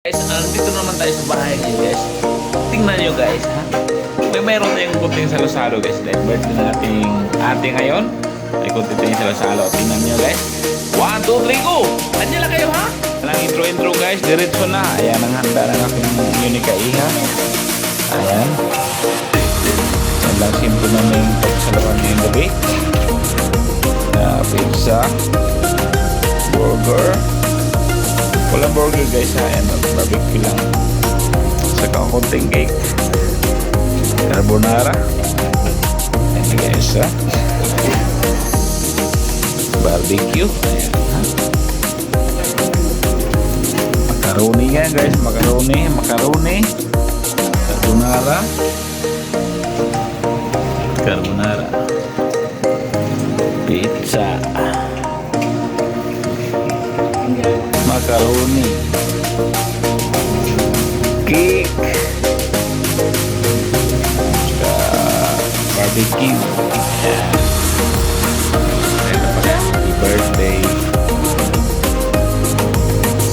Guys, nandito naman tayo sa bahay niya guys. Tingnan nyo guys ha. May mayroon tayong kunting salo-salo guys. Dahil birthday ng ating ate ngayon. May kunting tayong salo-salo. Tingnan nyo guys. 1, 2, 3, go! Andiyan lang kayo ha? Walang intro-intro guys. Diretso na. Ayan ang handa ng aking Unica Iha. Ayan. Yan lang simple na may pagsaluhan ngayong gabi. Na pizza. Burger. Walang burger guys ha. Ayan, barbecue lang. Saka konting cake. Carbonara. Ayan guys ha. Barbecue. Ayan ha. Macaroni nga guys. Macaroni. Macaroni. Carbonara. Carbonara. Pizza. Macaroni. Cake. Saka barbecue. Happy birthday.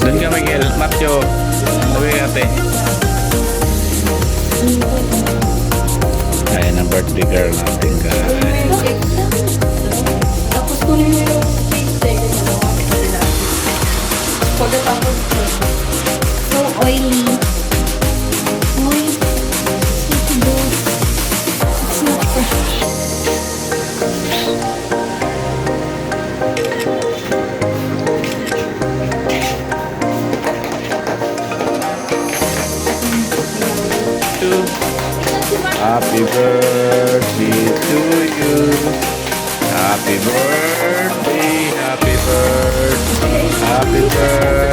Doon ka Miguel. Macho. Sabi ate. Ayan ang birthday girl natin guys. Tapos kunin mo So oily. Uy. It's not fresh. Happy birthday to you. Happy birthday, happy birthday, happy birthday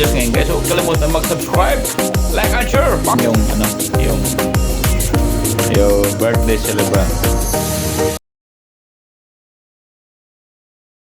videos ngayon guys. Huwag kalimutan mag-subscribe, like and share. Yung ano, yung yung birthday celebrant.